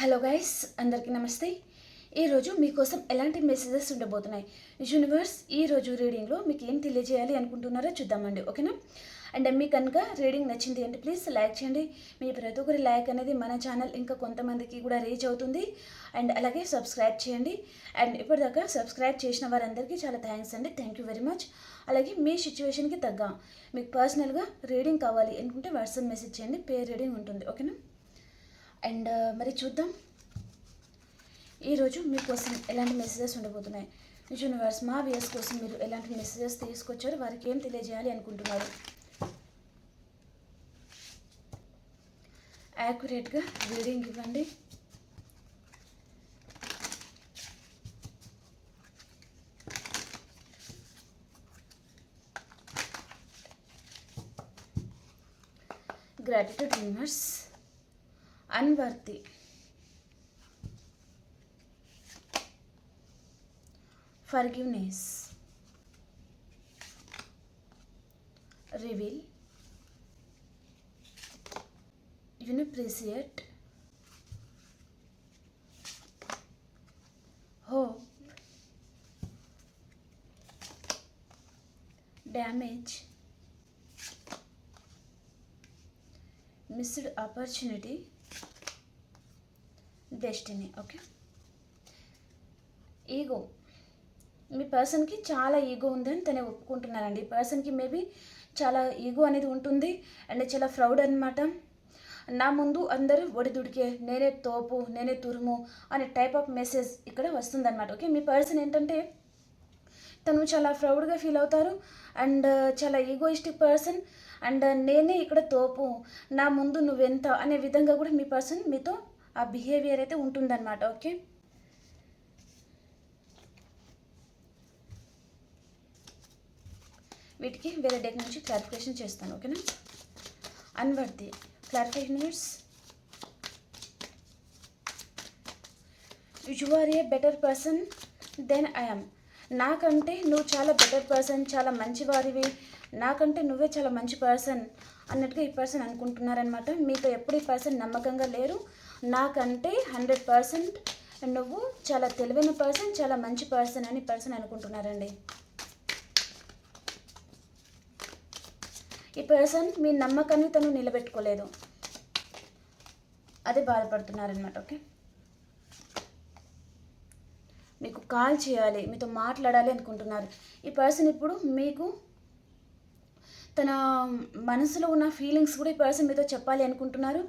Hello guys అందరికీ నమస్తే. ఈరోజు మీకోసం ఎలాంటి మెసేజెస్ ఉండబోతున్నాయి? యూనివర్స్ ఈరోజు రీడింగ్లో మీకు ఏం తెలియజేయాలి అనుకుంటున్నారో చూద్దామండి ఓకేనా? అండ్ మీకు కనుక రీడింగ్ నచ్చింది అంటే ప్లీజ్ లైక్ చేయండి. మీ ప్రతి ఒక్కరి లైక్ అనేది మన ఛానల్ ఇంకా కొంతమందికి కూడా రీచ్ అవుతుంది. అండ్ అలాగే సబ్స్క్రైబ్ చేయండి. అండ్ ఇప్పటిదాకా సబ్స్క్రైబ్ చేసిన వారందరికీ చాలా థ్యాంక్స్ అండి. థ్యాంక్ యూ వెరీ మచ్ అలాగే మీ సిచ్యువేషన్కి తగ్గ మీకు పర్సనల్గా రీడింగ్ కావాలి అనుకుంటే వాట్సాప్ మెసేజ్ చేయండి. పేర్ రీడింగ్ ఉంటుంది ఓకేనా? అండ్ మరి చూద్దాం. ఈరోజు మీకోసం ఎలాంటి మెసేజెస్ ఉండబోతున్నాయి? యూనివర్స్ మా వ్యూస్ కోసం మీరు ఎలాంటి మెసేజెస్ తీసుకొచ్చారు? వారికి ఏం తెలియజేయాలి అనుకుంటున్నారు? యాక్యురేట్గా రీడింగ్ ఇవ్వండి. గ్రాటిట్యూడ్ యూనివర్స్ अनवर्ती forgiveness reveal unipreciate hope damage missed opportunity destiny okay ego మీ పర్సన్కి చాలా ఈగో ఉందని తనే ఒప్పుకుంటున్నారండి. ఈ పర్సన్కి మేబీ చాలా ఈగో అనేది ఉంటుంది అండ్ చాలా ఫ్రౌడ్ అనమాట నా ముందు అందరూ ఒడిదుడికే నేనే తోపు నేనే తురుము అనే టైప్ ఆఫ్ మెసేజ్ ఇక్కడ వస్తుందన్నమాట ఓకే మీ పర్సన్ ఏంటంటే తను చాలా ప్రౌడ్గా ఫీల్ అవుతారు అండ్ చాలా ఈగోయిస్టిక్ పర్సన్ అండ్ నేనే ఇక్కడ తోపు నా ముందు నువ్వెంత అనే విధంగా కూడా మీ పర్సన్ మీతో ఆ బిహేవియర్ అయితే ఉంటుందన్నమాట ఓకే వీటికి వేరే డెక్ నుంచి క్లారిఫికేషన్ చేస్తాను ఓకేనా unworthy clarification it's you are a better person than I'm నాకంటే నువ్వు చాలా బెటర్ పర్సన్ చాలా మంచివారివి. నాకంటే నువ్వే చాలా మంచి పర్సన్ అన్నట్టుగా ఈ పర్సన్ అనుకుంటున్నారనమాట మీతో ఎప్పుడు ఈ పర్సన్ నమ్మకంగా లేరు. నాకంటే హండ్రెడ్ పర్సెంట్ నువ్వు చాలా తెలివైన పర్సన్ చాలా మంచి పర్సన్ అని పర్సన్ అనుకుంటున్నారండి. ఈ పర్సన్ మీ నమ్మకాన్ని తను నిలబెట్టుకోలేదు. అది బాధపడుతున్నారనమాట ఓకే? మీకు కాల్ చేయాలి మీతో మాట్లాడాలి అనుకుంటున్నారు. ఈ పర్సన్ ఇప్పుడు మీకు తన మనసులో ఉన్న ఫీలింగ్స్ కూడా ఈ పర్సన్ మీతో చెప్పాలి అనుకుంటున్నారు.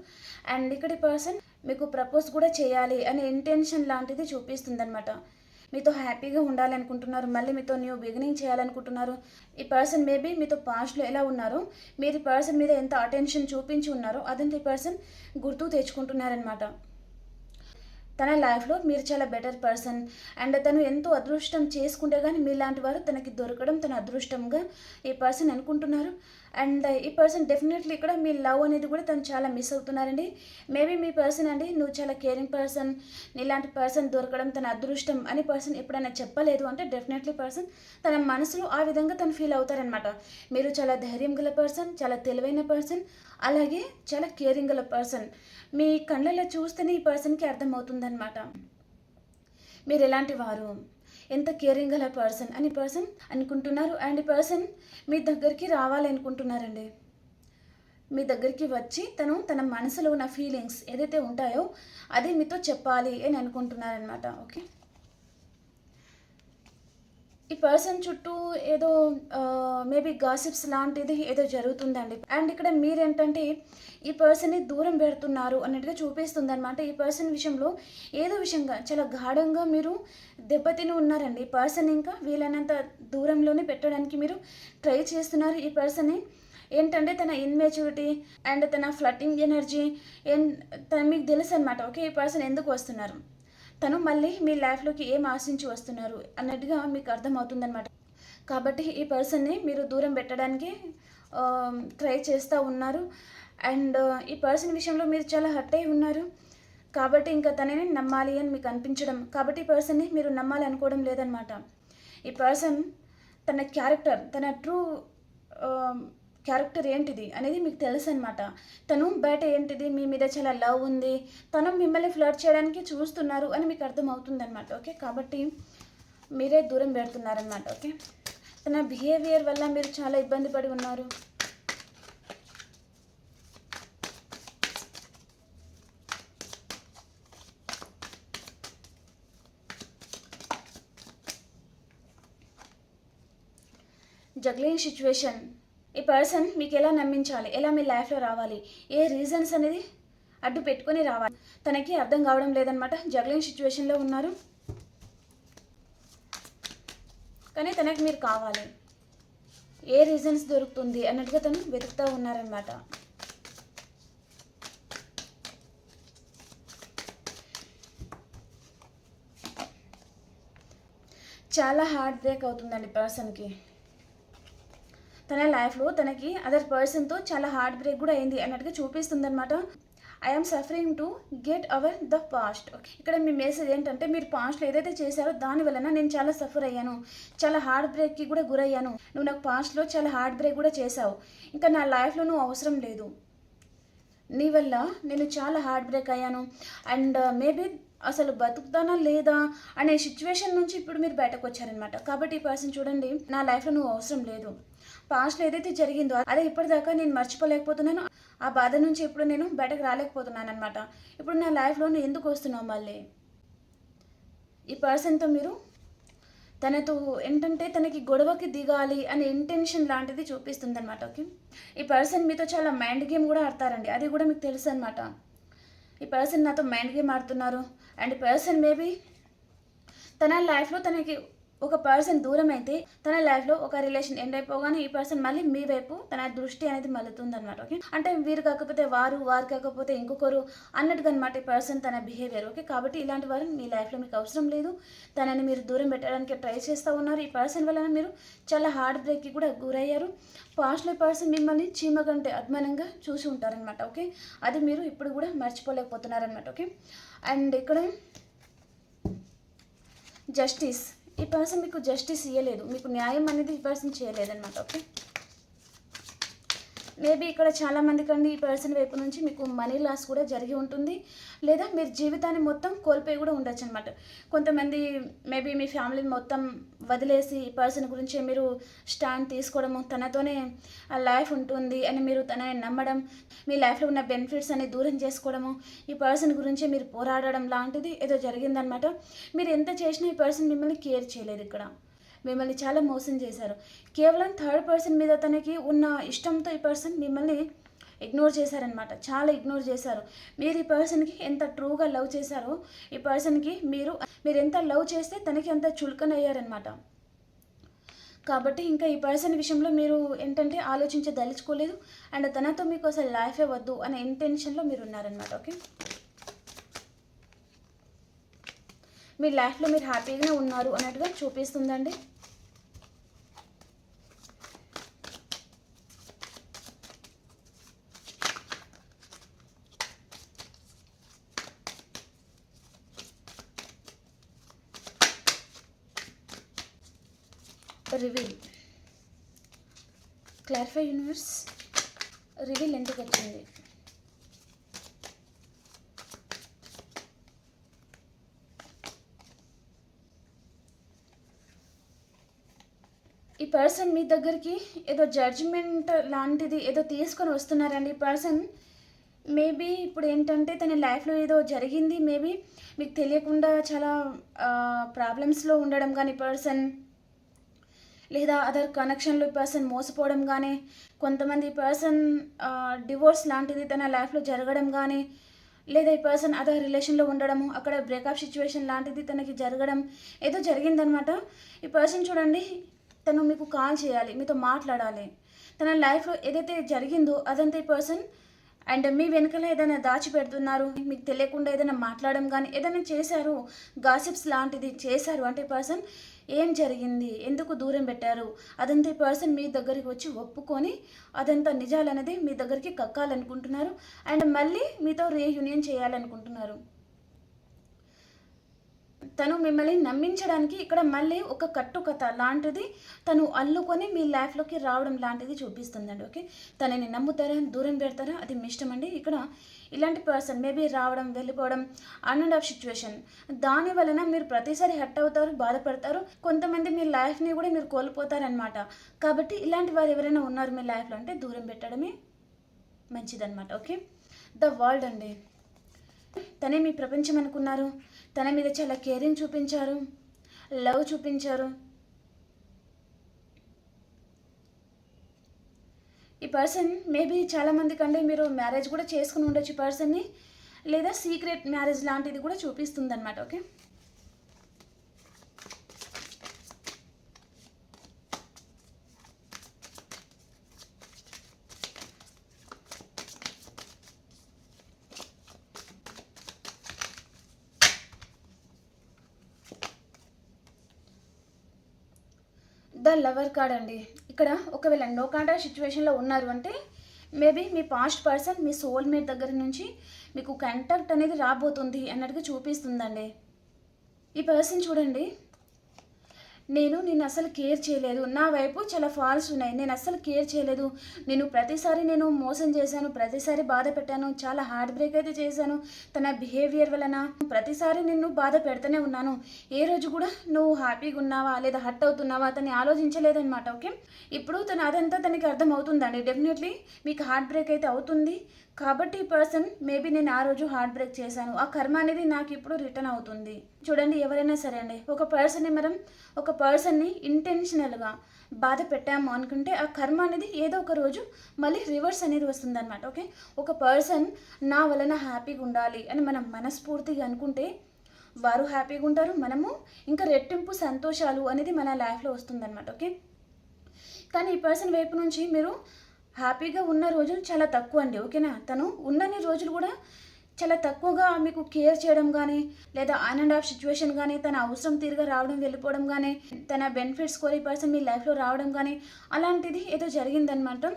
అండ్ ఇక్కడ ఈ పర్సన్ మీకు ప్రపోజ్ కూడా చేయాలి అనే ఇంటెన్షన్ లాంటిది చూపిస్తుంది అనమాట మీతో హ్యాపీగా ఉండాలనుకుంటున్నారు మళ్ళీ మీతో న్యూ బిగినింగ్ చేయాలనుకుంటున్నారు. ఈ పర్సన్ మేబీ మీతో పాస్ట్లో ఎలా ఉన్నారో మీరు ఈ పర్సన్ మీద ఎంత అటెన్షన్ చూపించి ఉన్నారో అదంతా ఈ పర్సన్ గుర్తు తెచ్చుకుంటున్నారనమాట తన లైఫ్లో మీరు చాలా బెటర్ పర్సన్. అండ్ తను ఎంతో అదృష్టం చేసుకుంటే కానీ మీలాంటి వారు తనకి దొరకడం తన అదృష్టంగా ఈ పర్సన్ అనుకుంటున్నారు. అండ్ ఈ పర్సన్ డెఫినెట్లీ ఇక్కడ మీ లవ్ అనేది కూడా తను చాలా మిస్ అవుతున్నారండి. మేబీ మీ పర్సన్ అండి నువ్వు చాలా కేరింగ్ పర్సన్ నీలాంటి పర్సన్ దొరకడం తన అదృష్టం అని పర్సన్ ఎప్పుడైనా చెప్పలేదు అంటే డెఫినెట్లీ పర్సన్ తన మనసులో ఆ విధంగా తను ఫీల్ అవుతారనమాట మీరు చాలా ధైర్యం గల పర్సన్ చాలా తెలివైన పర్సన్ అలాగే చాలా కేరింగ్ గల పర్సన్. మీ కళ్ళలో చూస్తేనే ఈ పర్సన్కి అర్థమవుతుందనమాట మీరు ఎలాంటి వారు? ఎంత కేరింగ్ గల పర్సన్? అని పర్సన్ అనుకుంటున్నారు. అండ్ ఈ పర్సన్ మీ దగ్గరికి రావాలి అనుకుంటున్నారండి. మీ దగ్గరికి వచ్చి తను తన మనసులో ఉన్న ఫీలింగ్స్ ఏదైతే ఉంటాయో అది మీతో చెప్పాలి అని అనుకుంటున్నారనమాట ఓకే? ఈ పర్సన్ చుట్టూ ఏదో మేబీ గాసిప్స్ లాంటిది ఏదో జరుగుతుందండి. అండ్ ఇక్కడ మీరేంటంటే ఈ పర్సన్ని దూరం పెడుతున్నారు అన్నట్టుగా చూపిస్తుంది అనమాట ఈ పర్సన్ విషయంలో ఏదో విషయంగా చాలా గాఢంగా మీరు దెబ్బతిని ఉన్నారండి. ఈ పర్సన్ ఇంకా వీలైనంత దూరంలోనే పెట్టడానికి మీరు ట్రై చేస్తున్నారు. ఈ పర్సన్ని ఏంటంటే తన ఇన్మెచ్యూరిటీ అండ్ తన ఫ్లటింగ్ ఎనర్జీ తన మీకు తెలుసు అనమాట ఓకే ఈ పర్సన్ ఎందుకు వస్తున్నారు? తను మళ్ళీ మీ లైఫ్లోకి ఏం ఆశించి వస్తున్నారు అన్నట్టుగా మీకు అర్థమవుతుందన్నమాట. కాబట్టి ఈ పర్సన్ని మీరు దూరం పెట్టడానికి ట్రై చేస్తూ ఉన్నారు. అండ్ ఈ పర్సన్ విషయంలో మీరు చాలా హర్ట్ అయి ఉన్నారు. కాబట్టి ఇంకా తనని నమ్మాలి అని మీకు అనిపించడం కాబట్టి ఈ పర్సన్ని మీరు నమ్మాలి అనుకోవడం లేదనమాట ఈ పర్సన్ తన క్యారెక్టర్ తన ట్రూ క్యారెక్టర్ ఏంటిది అనేది మీకు తెలుసు అనమాట తను బయట ఏంటిది మీ మీద చాలా లవ్ ఉంది తను మిమ్మల్ని ఫ్లర్ట్ చేయడానికి చూస్తున్నారు అని మీకు అర్థమవుతుంది అనమాట ఓకే? కాబట్టి మీరే దూరం పెడుతున్నారనమాట ఓకే? తన బిహేవియర్ వల్ల మీరు చాలా ఇబ్బంది పడి ఉన్నారు. జగ్లింగ్ సిచ్యువేషన్ ఈ పర్సన్ మీకు ఎలా నమ్మించాలి? ఎలా మీ లైఫ్లో రావాలి? ఏ రీజన్స్ అనేది అడ్డు పెట్టుకొని రావాలి? తనకి అర్థం కావడం లేదనమాట జగ్లింగ్ సిచ్యువేషన్లో ఉన్నారు. కానీ తనకి మీరు కావాలి. ఏ రీజన్స్ దొరుకుతుంది అన్నట్టుగా తను వెతుకుతూ ఉన్నారనమాట చాలా హార్ట్ బ్రేక్ అవుతుందండి పర్సన్కి తన లైఫ్లో తనకి అదర్ పర్సన్తో చాలా హార్ట్ బ్రేక్ కూడా అయింది అన్నట్టుగా చూపిస్తుంది అనమాట I'm suffering to get over the past ఇక్కడ మీ మెసేజ్ ఏంటంటే మీరు పాస్ట్లో ఏదైతే చేశారో దాని వలన నేను చాలా సఫర్ అయ్యాను. చాలా హార్ట్ బ్రేక్కి కూడా గురయ్యాను. నువ్వు నాకు పాస్ట్లో చాలా హార్ట్ బ్రేక్ కూడా చేశావు. ఇంకా నా లైఫ్లో నువ్వు అవసరం లేదు. నీ వల్ల నేను చాలా హార్ట్ బ్రేక్ అయ్యాను. అండ్ uh, మేబీ అసలు బతుకుతానా లేదా అనే సిచ్యువేషన్ నుంచి ఇప్పుడు మీరు బయటకు వచ్చారనమాట కాబట్టి ఈ పర్సన్ చూడండి నా లైఫ్లో నువ్వు అవసరం లేదు. పాస్ట్లో ఏదైతే జరిగిందో అదే ఇప్పటిదాకా నేను మర్చిపోలేకపోతున్నాను. ఆ బాధ నుంచి ఇప్పుడు నేను బయటకు రాలేకపోతున్నాను అనమాట ఇప్పుడు నా లైఫ్లో నేను ఎందుకు వస్తున్నావు మళ్ళీ? ఈ పర్సన్తో మీరు తనతో ఏంటంటే తనకి గొడవకి దిగాలి అనే ఇంటెన్షన్ లాంటిది చూపిస్తుంది అనమాట ఓకే? ఈ పర్సన్ మీతో చాలా మైండ్ గేమ్ కూడా ఆడతారండి. అది కూడా మీకు తెలుసు అనమాట ఈ పర్సన్ నాతో మైండ్ గేమ్ ఆడుతున్నారు. అండ్ పర్సన్ మేబీ తన లైఫ్లో తనకి ఒక పర్సన్ దూరం అయితే తన లైఫ్లో ఒక రిలేషన్ ఎండ్ అయిపోగానే ఈ పర్సన్ మళ్ళీ మీ వైపు తన దృష్టి అనేది మళ్ళుతుంది అనమాట ఓకే అంటే వీరు కాకపోతే వారు వారు కాకపోతే ఇంకొకరు అన్నట్టుగా అనమాట ఈ పర్సన్ తన బిహేవియర్ ఓకే కాబట్టి ఇలాంటి వారు మీ లైఫ్లో మీకు అవసరం లేదు. తనని మీరు దూరం పెట్టడానికి ట్రై చేస్తూ ఉన్నారు. ఈ పర్సన్ వలన మీరు చాలా హార్ట్ బ్రేక్కి కూడా గురయ్యారు. పాస్ట్లో ఈ పర్సన్ మిమ్మల్ని చీమ కంటే అద్మానంగా చూసి ఉంటారనమాట ఓకే అది మీరు ఇప్పుడు కూడా మర్చిపోలేకపోతున్నారనమాట ఓకే అండ్ ఇక్కడ జస్టిస్ ఈ పర్సన్ మీకు జస్టిస్ ఇవ్వలేదు మీకు న్యాయం అనేది ఈ పర్సన్ చేయలేదన్నమాట ఓకే మేబీ ఇక్కడ చాలా మంది కండి ఈ పర్సన్ వైపు నుంచి మీకు మనీ లాస్ కూడా జరిగి ఉంటుంది. లేదా మీరు జీవితాన్ని మొత్తం కోల్పోయి కూడా ఉండొచ్చు అనమాట కొంతమంది మేబీ మీ ఫ్యామిలీని మొత్తం వదిలేసి ఈ పర్సన్ గురించి మీరు స్టాండ్ తీసుకోవడము తనతోనే ఆ లైఫ్ ఉంటుంది అని మీరు తనని నమ్మడం మీ లైఫ్లో ఉన్న బెనిఫిట్స్ అని దూరం చేసుకోవడము ఈ పర్సన్ గురించి మీరు పోరాడడం లాంటిది ఏదో జరిగిందనమాట మీరు ఎంత చేసినా ఈ పర్సన్ మిమ్మల్ని కేర్ చేయలేదు ఇక్కడ. మిమ్మల్ని చాలా మోసం చేశారు. కేవలం థర్డ్ పర్సన్ మీద తనకి ఉన్న ఇష్టంతో ఈ పర్సన్ మిమ్మల్ని ఇగ్నోర్ చేశారనమాట చాలా ఇగ్నోర్ చేశారు. మీరు ఈ పర్సన్కి ఎంత ట్రూగా లవ్ చేశారో ఈ పర్సన్కి మీరు మీరు ఎంత లవ్ చేస్తే తనకి అంత చులకనయ్యారనమాట కాబట్టి ఇంకా ఈ పర్సన్ విషయంలో మీరు ఏంటంటే ఆలోచించదలుచుకోలేదు. అండ్ తనతో మీకు అసలు లైఫే వద్దు అనే ఇంటెన్షన్లో మీరు ఉన్నారనమాట ఓకే మీ లైఫ్లో మీరు హ్యాపీగానే ఉన్నారు అన్నట్టుగా చూపిస్తుందండి. రివీల్ క్లారిఫై యూనివర్స్ రివీల్ ఎందుకు వచ్చింది ఈ పర్సన్ మీ దగ్గరికి ఏదో జడ్జిమెంట్ లాంటిది ఏదో తీసుకొని వస్తున్నారండి. ఈ పర్సన్ మేబీ ఇప్పుడు ఏంటంటే తన లైఫ్లో ఏదో జరిగింది. మేబీ మీకు తెలియకుండా చాలా ప్రాబ్లమ్స్లో ఉండడం కానీ పర్సన్ లేదా అదర్ కనెక్షన్లో పర్సన్ మోసపోవడం కానీ కొంతమంది పర్సన్ డివోర్స్ లాంటిది తన లైఫ్లో జరగడం కానీ లేదా ఈ పర్సన్ అదర్ రిలేషన్లో ఉండడము అక్కడ బ్రేకప్ సిచ్యువేషన్ లాంటిది తనకి జరగడం ఏదో జరిగిందనమాట. ఈ పర్సన్ చూడండి తను మీకు కాల్ చేయాలి మీతో మాట్లాడాలి. తన లైఫ్లో ఏదైతే జరిగిందో అదంతా ఈ పర్సన్ అండ్ మీ వెనుకల ఏదైనా దాచిపెడుతున్నారు మీకు తెలియకుండా ఏదైనా మాట్లాడడం కానీ ఏదైనా చేశారు గాసిప్స్ లాంటిది చేశారు అంటే పర్సన్ ఏం జరిగింది? ఎందుకు దూరం పెట్టారు? అదంతా పర్సన్ మీ దగ్గరికి వచ్చి ఒప్పుకొని అదంతా నిజాలనేది మీ దగ్గరికి కక్కాలనుకుంటున్నారు. అండ్ మళ్ళీ మీతో రీయూనియన్ చేయాలనుకుంటున్నారు. తను మిమ్మల్ని నమ్మించడానికి ఇక్కడ మళ్ళీ ఒక కట్టుకథ లాంటిది తను అల్లుకొని మీ లైఫ్లోకి రావడం లాంటిది చూపిస్తుందండి ఓకే? తనని నమ్ముతారా దూరం పెడతారా? అది మీ ఇష్టం అండి. ఇక్కడ ఇలాంటి పర్సన్ మేబీ రావడం వెళ్ళిపోవడం అన్ అండ్ ఆఫ్ సిచ్యువేషన్ దాని వలన మీరు ప్రతిసారి హట్ అవుతారు బాధపడతారు. కొంతమంది మీ లైఫ్ని కూడా మీరు కోల్పోతారనమాట కాబట్టి ఇలాంటి వారు ఎవరైనా ఉన్నారు మీ లైఫ్లో అంటే దూరం పెట్టడమే మంచిదన్నమాట ఓకే? ద వరల్డ్ అండి. తనే మీ ప్రపంచం అనుకున్నారు. తన మీద చాలా కేరింగ్ చూపించారు. లవ్ చూపించారు. ఈ పర్సన్ మేబీ చాలామంది కంటే మీరు మ్యారేజ్ కూడా చేసుకుని ఉండొచ్చు ఈ పర్సన్ని. లేదా సీక్రెట్ మ్యారేజ్ లాంటిది కూడా చూపిస్తుందన్నమాట ఓకే? ద లవర్ కార్డ్ అండి. ఇక్కడ ఒకవేళ నో కాంటాక్ట్ సిచ్యువేషన్లో ఉన్నారు అంటే మేబీ మీ పాస్ట్ పర్సన్ మీ సోల్మేట్ దగ్గర నుంచి మీకు కాంటాక్ట్ అనేది రాబోతుంది అన్నట్టుగా చూపిస్తుందండి. ఈ పర్సన్ చూడండి. నేను నేను అసలు కేర్ చేయలేదు. నా వైపు చాలా ఫాల్స్ ఉన్నాయి. నేను అసలు కేర్ చేయలేదు. నేను ప్రతిసారి నేను మోసం చేశాను. ప్రతిసారి బాధ పెట్టాను. చాలా హార్ట్ బ్రేక్ అయితే చేశాను. తన బిహేవియర్ వలన ప్రతిసారి నిన్ను బాధ పెడుతూనే ఉన్నాను. ఏ రోజు కూడా నువ్వు హ్యాపీగా ఉన్నావా? లేదా హర్ట్ అవుతున్నావా? అతన్ని ఆలోచించలేదన్నమాట ఓకే ఇప్పుడు తను అదంతా తనకి అర్థం అవుతుందండి డెఫినెట్లీ మీకు హార్ట్ బ్రేక్ అయితే అవుతుంది. కాబట్టి ఈ పర్సన్ మేబీ నేను ఆ రోజు హార్ట్ బ్రేక్ చేశాను. ఆ కర్మ అనేది నాకు ఇప్పుడు రిటర్న్ అవుతుంది. చూడండి ఎవరైనా సరే అండి. ఒక పర్సన్ని మనం ఒక పర్సన్ని ఇంటెన్షనల్గా బాధ పెట్టాము అనుకుంటే ఆ కర్మ అనేది ఏదో ఒక రోజు మళ్ళీ రివర్స్ అనేది వస్తుంది అనమాట ఓకే? ఒక పర్సన్ నా వలన హ్యాపీగా ఉండాలి అని మనం మనస్ఫూర్తిగా అనుకుంటే వారు హ్యాపీగా ఉంటారు మనము ఇంకా రెట్టింపు సంతోషాలు అనేది మన లైఫ్లో వస్తుందన్నమాట ఓకే? కానీ ఈ పర్సన్ వైపు నుంచి మీరు హ్యాపీగా ఉన్న రోజులు చాలా తక్కువ అండి ఓకేనా? తను ఉన్నన్ని రోజులు కూడా చాలా తక్కువగా మీకు కేర్ చేయడం కానీ లేదా ఆన్ అండ్ ఆఫ్ సిచ్యువేషన్ కానీ తన అవసరం తీరుగా రావడం వెళ్ళిపోవడం కానీ తన బెనిఫిట్స్ కోరి పర్సన్ మీ లైఫ్లో రావడం కానీ అలాంటిది ఏదో జరిగిందనమాట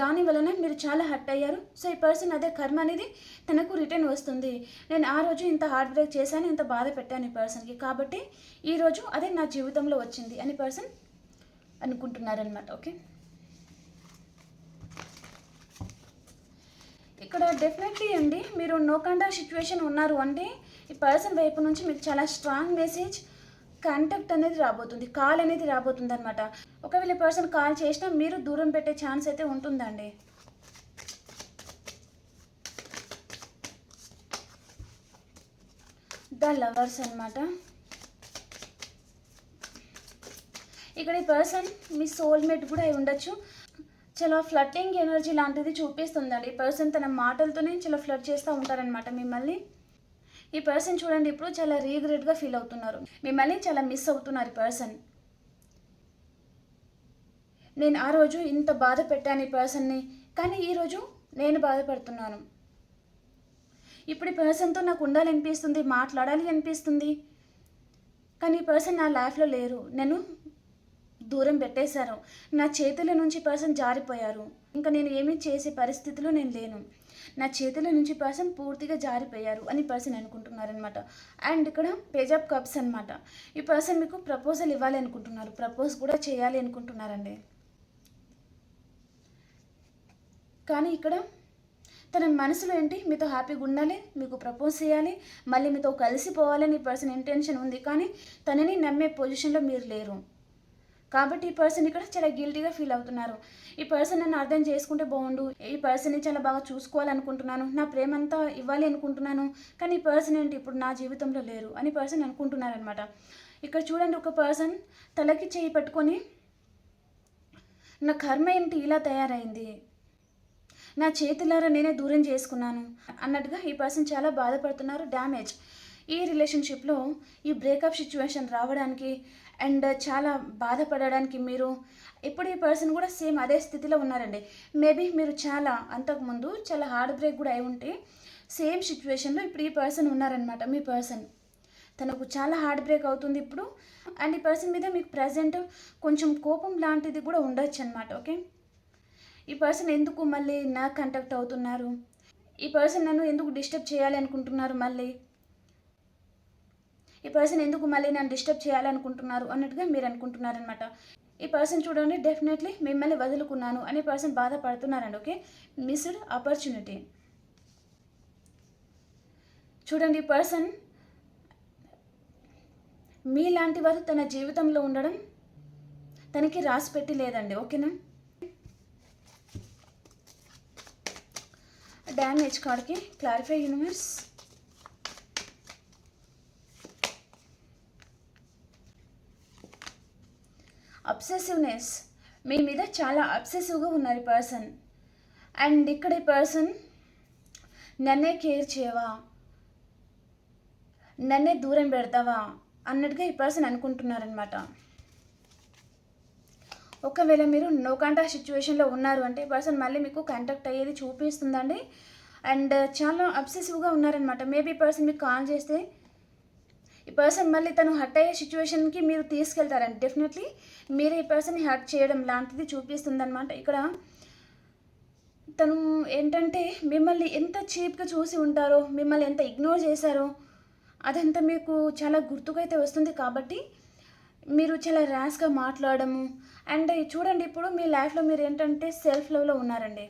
దాని వలన మీరు చాలా హర్ట్ అయ్యారు. సో ఈ పర్సన్ అదే కర్మ అనేది తనకు రిటర్న్ వస్తుంది. నేను ఆ రోజు ఇంత హార్ట్ బ్రేక్ చేశాను ఇంత బాధ పెట్టాను ఈ పర్సన్కి. కాబట్టి ఈరోజు అదే నా జీవితంలో వచ్చింది అని పర్సన్ అనుకుంటున్నారనమాట ఓకే? ఇక్కడ డెఫినెట్లీ అండి మీరు నో కండా సిచ్యువేషన్ ఉన్నారు అంటే ఈ పర్సన్ వైపు నుంచి మీకు చాలా స్ట్రాంగ్ మెసేజ్ కాంటాక్ట్ అనేది రాబోతుంది కాల్ అనేది రాబోతుంది అనమాట ఒకవేళ పర్సన్ కాల్ చేసినా మీరు దూరం పెట్టే ఛాన్స్ అయితే ఉంటుందండి. ద లవర్స్ అనమాట ఇక్కడ ఈ పర్సన్ మీ సోల్మేట్ కూడా అయి ఉండొచ్చు. చాలా ఫ్లట్టింగ్ ఎనర్జీ లాంటిది చూపిస్తుందండి. ఈ పర్సన్ తన మాటలతోనే చాలా ఫ్లడ్ చేస్తూ ఉంటారనమాట మిమ్మల్ని. ఈ పర్సన్ చూడండి ఇప్పుడు చాలా రీగ్రెట్గా ఫీల్ అవుతున్నారు. మిమ్మల్ని చాలా మిస్ అవుతున్నారు ఈ పర్సన్. నేను ఆ రోజు ఇంత బాధ పెట్టాను ఈ పర్సన్ని కానీ ఈరోజు నేను బాధపడుతున్నాను. ఇప్పుడు ఈ పర్సన్తో నాకు ఉండాలనిపిస్తుంది మాట్లాడాలి అనిపిస్తుంది కానీ ఈ పర్సన్ నా లైఫ్లో లేరు. నేను దూరం పెట్టేశారు. నా చేతుల నుంచి పర్సన్ జారిపోయారు. ఇంకా నేను ఏమీ చేసే పరిస్థితిలో నేను లేను. నా చేతుల నుంచి పర్సన్ పూర్తిగా జారిపోయారు అని పర్సన్ అనుకుంటున్నారనమాట అండ్ ఇక్కడ పేజ్ ఆఫ్ కప్స్ అనమాట ఈ పర్సన్ మీకు ప్రపోజల్ ఇవ్వాలి అనుకుంటున్నారు. ప్రపోజ్ కూడా చేయాలి అనుకుంటున్నారండి. కానీ ఇక్కడ తన మనసులో ఏంటి? మీతో హ్యాపీగా ఉండాలి మీకు ప్రపోజ్ చేయాలి మళ్ళీ మీతో కలిసిపోవాలని పర్సన్ ఇంటెన్షన్ ఉంది. కానీ తనని నమ్మే పొజిషన్లో మీరు లేరు. కాబట్టి ఈ పర్సన్ ఇక్కడ చాలా గిల్టీగా ఫీల్ అవుతున్నారు. ఈ పర్సన్ నన్ను అర్థం చేసుకుంటే బాగుండు. ఈ పర్సన్ని చాలా బాగా చూసుకోవాలనుకుంటున్నాను. నా ప్రేమంతా ఇవ్వాలి అనుకుంటున్నాను. కానీ ఈ పర్సన్ ఏంటి? ఇప్పుడు నా జీవితంలో లేరు అని పర్సన్ అనుకుంటున్నారనమాట ఇక్కడ చూడండి ఒక పర్సన్ తలకి చేయి పట్టుకొని నా కర్మ ఏంటి ఇలా తయారైంది. నా చేతులారా నేనే దూరం చేసుకున్నాను. అన్నట్టుగా ఈ పర్సన్ చాలా బాధపడుతున్నారు. డ్యామేజ్ ఈ రిలేషన్షిప్లో ఈ బ్రేకప్ సిచ్యువేషన్ రావడానికి అండ్ చాలా బాధపడడానికి మీరు ఇప్పుడు ఈ పర్సన్ కూడా సేమ్ అదే స్థితిలో ఉన్నారండి. మేబీ మీరు చాలా అంతకుముందు చాలా హార్డ్ బ్రేక్ కూడా అయి ఉంటే సేమ్ సిచ్యువేషన్లో ఇప్పుడు ఈ పర్సన్ ఉన్నారనమాట మీ పర్సన్. తనకు చాలా హార్డ్ బ్రేక్ అవుతుంది ఇప్పుడు. అండ్ ఈ పర్సన్ మీద మీకు ప్రజెంట్ కొంచెం కోపం లాంటిది కూడా ఉండొచ్చు అనమాట ఓకే? ఈ పర్సన్ ఎందుకు మళ్ళీ నా కంటాక్ట్ అవుతున్నారు? ఈ పర్సన్ నన్ను ఎందుకు డిస్టర్బ్ చేయాలి అనుకుంటున్నారు మళ్ళీ? ఈ పర్సన్ ఎందుకు మళ్ళీ నన్ను డిస్టర్బ్ చేయాలనుకుంటున్నారు అన్నట్టుగా మీరు అనుకుంటున్నారనమాట ఈ పర్సన్ చూడండి డెఫినెట్లీ మిమ్మల్ని వదులుకున్నాను అనే పర్సన్ బాధపడుతున్నారండి ఓకే మిస్డ్ ఆపర్చునిటీ చూడండి ఈ పర్సన్ మీలాంటి వారు తన జీవితంలో ఉండడం తనకి రాసి పెట్టి లేదండి ఓకేనా డ్యామేజ్ కార్డ్కి క్లారిఫై యూనివర్స్ అబ్సెసివ్నెస్ మీ మీద చాలా అబ్సెసివ్గా ఉన్నారు ఈ పర్సన్ అండ్ ఇక్కడ ఈ పర్సన్ నన్నే కేర్ చేయవా? నన్నే దూరం పెడతావా? అన్నట్టుగా ఈ పర్సన్ అనుకుంటున్నారనమాట ఒకవేళ మీరు నో కాంటాక్ట్ సిచ్యువేషన్లో ఉన్నారు అంటే ఈ పర్సన్ మళ్ళీ మీకు కాంటాక్ట్ అయ్యేది చూపిస్తుందండి. అండ్ చాలా అబ్సెసివ్గా ఉన్నారనమాట మేబీ పర్సన్ మీకు కాల్ చేస్తే ఈ పర్సన్ మళ్ళీ తను హర్ట్ అయ్యే సిచ్యువేషన్కి మీరు తీసుకెళ్తారండి. డెఫినెట్లీ మీరే ఈ పర్సన్ హర్ట్ చేయడం లాంటిది చూపిస్తుందన్నమాట. ఇక్కడ తను ఏంటంటే మిమ్మల్ని ఎంత చీప్గా చూసి ఉంటారో మిమ్మల్ని ఎంత ఇగ్నోర్ చేశారో అదంతా మీకు చాలా గుర్తుకైతే వస్తుంది. కాబట్టి మీరు చాలా ర్యాష్గా మాట్లాడము. అండ్ చూడండి ఇప్పుడు మీ లైఫ్లో మీరు ఏంటంటే సెల్ఫ్ లవ్లో ఉన్నారండి.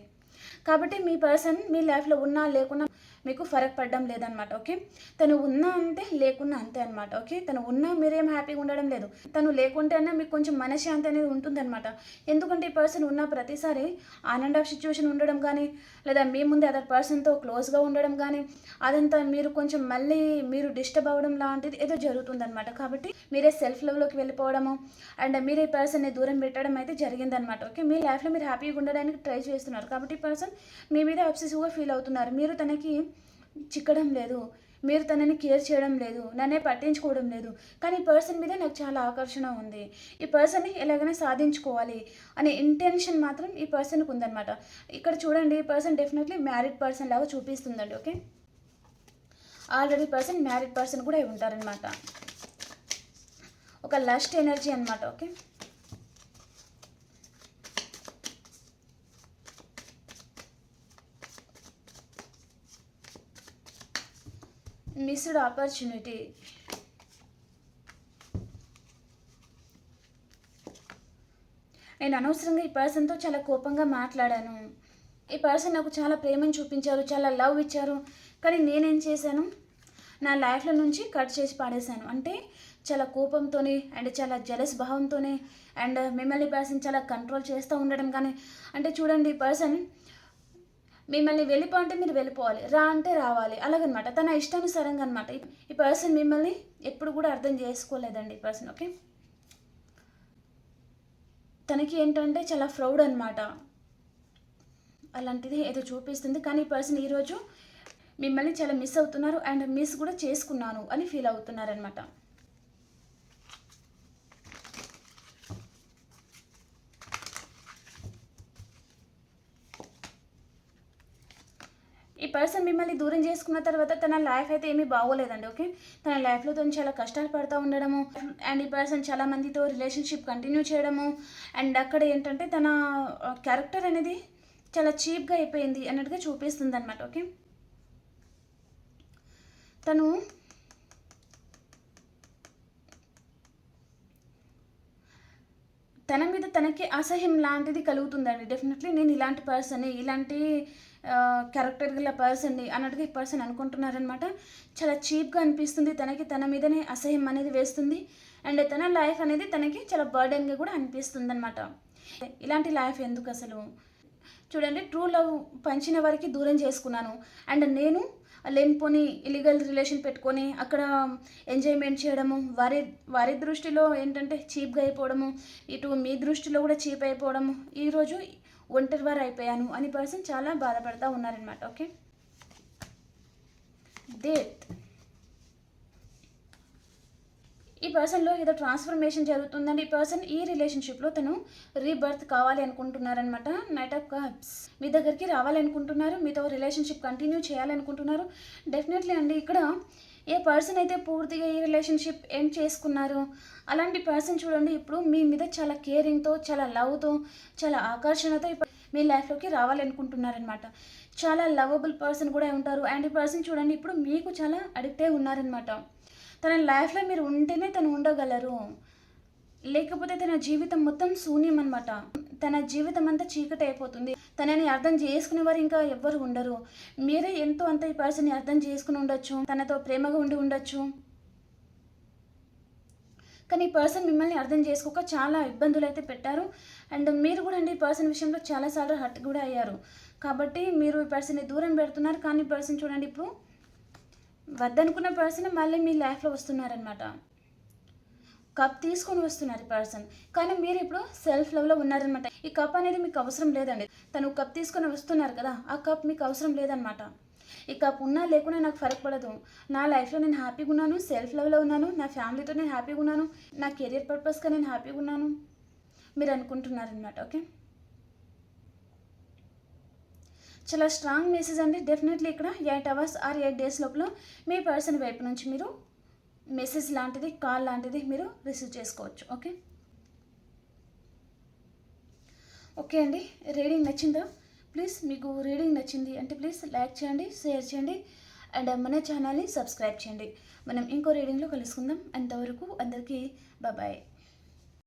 కాబట్టి మీ పర్సన్ మీ లైఫ్లో ఉన్నా లేకున్నా మీకు ఫరక్ పడడం లేదనమాట ఓకే? తను ఉన్నా అంతే లేకున్నా అంతే అనమాట ఓకే? తను ఉన్నా మీరేం హ్యాపీగా ఉండడం లేదు. తను లేకుంటేనే మీకు కొంచెం మనశ్శాంతి అనేది ఉంటుందన్నమాట. ఎందుకంటే ఈ పర్సన్ ఉన్న ప్రతిసారి ఆన్ అండ్ ఆఫ్ సిచ్యువేషన్ ఉండడం కానీ లేదా మీ ముందే అదర్ పర్సన్తో క్లోజ్గా ఉండడం కానీ అదంతా మీరు కొంచెం మళ్ళీ మీరు డిస్టర్బ్ అవ్వడం లాంటిది ఏదో జరుగుతుందనమాట కాబట్టి మీరే సెల్ఫ్ లెవెల్లోకి వెళ్ళిపోవడము అండ్ మీరే పర్సన్ని దూరం పెట్టడం అయితే జరిగిందనమాట ఓకే? మీ లైఫ్లో మీరు హ్యాపీగా ఉండడానికి ట్రై చేస్తున్నారు. కాబట్టి ఈ పర్సన్ మీ మీద అబ్సెసివ్గా ఫీల్ అవుతున్నారు. మీరు తనకి చిక్కడం లేదు. మీరు తనని కేర్ చేయడం లేదు నన్నే పట్టించుకోవడం లేదు. కానీ ఈ పర్సన్ మీద నాకు చాలా ఆకర్షణ ఉంది. ఈ పర్సన్ని ఎలాగైనా సాధించుకోవాలి అనే ఇంటెన్షన్ మాత్రం ఈ పర్సన్కి ఉందన్నమాట. ఇక్కడ చూడండి ఈ పర్సన్ డెఫినెట్లీ మ్యారీడ్ పర్సన్ లాగా చూపిస్తుందండి okay already person married person కూడా అయి ఉంటారనమాట ఒక లస్ట్ ఎనర్జీ అనమాట ఓకే మిస్డ్ ఆపర్చునిటీ. నేను అనవసరంగా ఈ పర్సన్తో చాలా కోపంగా మాట్లాడాను. ఈ పర్సన్ నాకు చాలా ప్రేమను చూపించారు చాలా లవ్ ఇచ్చారు. కానీ నేనేం చేశాను? నా లైఫ్లో నుంచి కట్ చేసి పాడేశాను. అంటే చాలా కోపంతోనే అండ్ చాలా జలస్ భావంతోనే అండ్ మిమ్మల్ని పర్సన్ చాలా కంట్రోల్ చేస్తూ ఉండడం కానీ అంటే చూడండి ఈ పర్సన్ మిమ్మల్ని వెళ్ళిపో అంటే మీరు వెళ్ళిపోవాలి. రా అంటే రావాలి. అలాగనమాట. తన ఇష్టానుసారంగా అనమాట ఈ పర్సన్ మిమ్మల్ని ఎప్పుడు కూడా అర్థం చేసుకోలేదండి ఈ పర్సన్ ఓకే తనకి ఏంటంటే చాలా ఫ్రౌడ్ అనమాట. అలాంటిది ఏదో చూపిస్తుంది. కానీ ఈ పర్సన్ ఈరోజు మిమ్మల్ని చాలా మిస్ అవుతున్నారు. అండ్ మిస్ కూడా చేసుకున్నాను అని ఫీల్ అవుతున్నారనమాట. పర్సన్ మిమ్మల్ని దూరం చేసుకున్న తర్వాత తన లైఫ్ అయితే ఏమీ బాగోలేదండి ఓకే తన లైఫ్లో తను చాలా కష్టాలు పడుతూ ఉండడము అండ్ ఈ పర్సన్ చాలా మందితో రిలేషన్షిప్ కంటిన్యూ చేయడము అండ్ అక్కడ ఏంటంటే తన క్యారెక్టర్ అనేది చాలా చీప్గా అయిపోయింది అన్నట్టుగా చూపిస్తుంది అనమాట ఓకే తను తన మీద తనకి అసహ్యం లాంటిది కలుగుతుందండి. డెఫినెట్లీ నేను ఇలాంటి పర్సన్ని ఇలాంటి క్యారెక్టర్ గల పర్సన్ని అన్నట్టుగా ఈ పర్సన్ అనుకుంటున్నారనమాట చాలా చీప్గా అనిపిస్తుంది. తనకి తన మీదనే అసహ్యం అనేది వేస్తుంది. అండ్ తన లైఫ్ అనేది తనకి చాలా బర్డెన్గా కూడా అనిపిస్తుంది అనమాట ఇలాంటి లైఫ్ ఎందుకు అసలు? చూడండి ట్రూ లవ్ పంచిన వారికి దూరం చేసుకున్నాను. అండ్ నేను లేనిపోని ఇలీగల్ రిలేషన్ పెట్టుకొని అక్కడ ఎంజాయ్మెంట్ చేయడము వారి వారి దృష్టిలో ఏంటంటే చీప్గా అయిపోవడము ఇటు మీ దృష్టిలో కూడా చీప్ అయిపోవడము ఈరోజు ఒంటరి వారు అయిపోయాను అని పర్సన్ చాలా బాధపడతా ఉన్నారనమాట ఓకే? డేట్ ఈ పర్సన్లో ఏదో ట్రాన్స్ఫర్మేషన్ జరుగుతుందండి. ఈ పర్సన్ ఈ రిలేషన్షిప్లో తను రీబర్త్ కావాలి అనుకుంటున్నారనమాట నైట్ ఆఫ్ కప్స్ మీ దగ్గరికి రావాలనుకుంటున్నారు. మీతో రిలేషన్షిప్ కంటిన్యూ చేయాలనుకుంటున్నారు. డెఫినెట్లీ అండి ఇక్కడ ఏ పర్సన్ అయితే పూర్తిగా ఈ రిలేషన్షిప్ ఏం చేసుకున్నారు అలాంటి పర్సన్ చూడండి ఇప్పుడు మీ మీద చాలా కేరింగ్తో చాలా లవ్తో చాలా ఆకర్షణతో మీ లైఫ్లోకి రావాలనుకుంటున్నారనమాట చాలా లవబుల్ పర్సన్ కూడా ఉంటారు. అండ్ ఈ పర్సన్ చూడండి ఇప్పుడు మీకు చాలా అడిక్ట్ ఉన్నారనమాట తన లైఫ్లో మీరు ఉంటేనే తను ఉండగలరు. లేకపోతే తన జీవితం మొత్తం శూన్యం అనమాట తన జీవితం అంతా చీకటి అయిపోతుంది. తనని అర్థం చేసుకునే వారు ఇంకా ఎవ్వరు ఉండరు. మీరే ఎంతో అంత ఈ పర్సన్ని అర్థం చేసుకుని ఉండొచ్చు. తనతో ప్రేమగా ఉండి ఉండొచ్చు. కానీ ఈ పర్సన్ మిమ్మల్ని అర్థం చేసుకోక చాలా ఇబ్బందులు అయితే పెట్టారు. అండ్ మీరు కూడా అండి ఈ పర్సన్ విషయంలో చాలాసార్లు హర్ట్ కూడా అయ్యారు. కాబట్టి మీరు ఈ పర్సన్ని దూరం పెడుతున్నారు. కానీ ఈ పర్సన్ చూడండి ఇప్పుడు వద్దనుకున్న పర్సన్ మళ్ళీ మీ లైఫ్లో వస్తున్నారనమాట కప్ తీసుకొని వస్తున్నారు ఈ పర్సన్ కానీ మీరు ఇప్పుడు సెల్ఫ్ లవ్లో ఉన్నారనమాట ఈ కప్ అనేది మీకు అవసరం లేదండి. తను కప్ తీసుకొని వస్తున్నారు కదా ఆ కప్ మీకు అవసరం లేదనమాట ఈ కప్ ఉన్నా లేకున్నా నాకు ఫరక్ పడదు. నా లైఫ్లో నేను హ్యాపీగా ఉన్నాను సెల్ఫ్ లవ్లో ఉన్నాను నా ఫ్యామిలీతో నేను హ్యాపీగా ఉన్నాను నా కెరియర్ పర్పస్గా నేను హ్యాపీగా ఉన్నాను మీరు అనుకుంటున్నారనమాట ఓకే చాలా స్ట్రాంగ్ మెసేజ్ అండి. డెఫినెట్లీ ఇక్కడ eight hours or eight days లోపల మీ పర్సన్ వైపు నుంచి మీరు మెసేజ్ లాంటిది కాల్ లాంటిది మీరు రిసీవ్ చేసుకోవచ్చు. ఓకే ఓకే అండి. రీడింగ్ నచ్చిందా? ప్లీజ్ మీకు రీడింగ్ నచ్చింది అంటే ప్లీజ్ లైక్ చేయండి షేర్ చేయండి అండ్ మన ఛానల్ని సబ్స్క్రైబ్ చేయండి. మనం ఇంకో రీడింగ్లో కలుసుకుందాం. అంతవరకు అందరికీ బాబాయ్